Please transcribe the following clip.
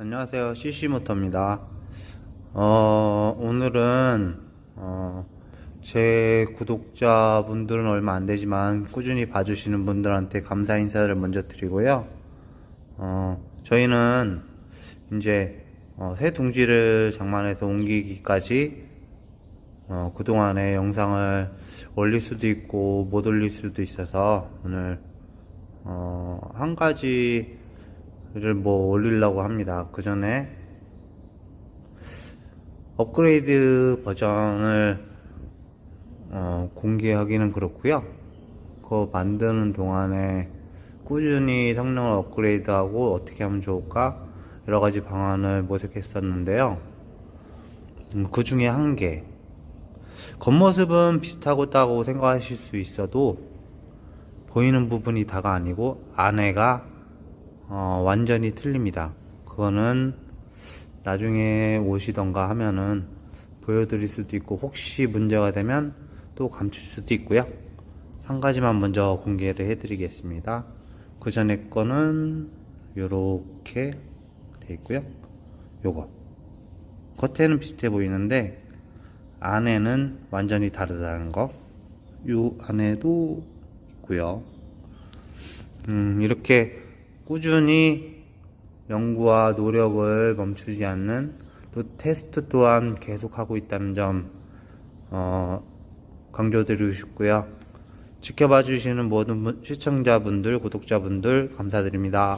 안녕하세요. CC모터입니다. 어, 오늘은, 어, 제 구독자분들은 얼마 안 되지만 꾸준히 봐주시는 분들한테 감사 인사를 먼저 드리고요. 어, 저희는 이제, 어, 새 둥지를 장만해서 옮기기까지, 어, 그동안의 영상을 올릴 수도 있고, 못 올릴 수도 있어서, 오늘, 어, 한 가지를 뭐 올리려고 합니다. 그 전에 업그레이드 버전을 어, 공개하기는 그렇고요. 그거 만드는 동안에 꾸준히 성능을 업그레이드하고 어떻게 하면 좋을까 여러 가지 방안을 모색했었는데요. 음, 그 중에 한 개. 겉모습은 비슷하고 따고 생각하실 수 있어도 보이는 부분이 다가 아니고 안에가 어, 완전히 틀립니다. 그거는 나중에 오시던가 하면은 보여드릴 수도 있고 혹시 문제가 되면 또 감출 수도 있고요. 한 가지만 먼저 공개를 해드리겠습니다. 그 전에 거는 요렇게 돼 있고요. 요거 겉에는 비슷해 보이는데 안에는 완전히 다르다는 거. 요 안에도 있고요. 음, 이렇게 꾸준히 연구와 노력을 멈추지 않는 또 테스트 또한 계속하고 있다는 점 어, 강조드리고 싶고요. 지켜봐 주시는 모든 분- 시청자분들, 구독자분들 감사드립니다.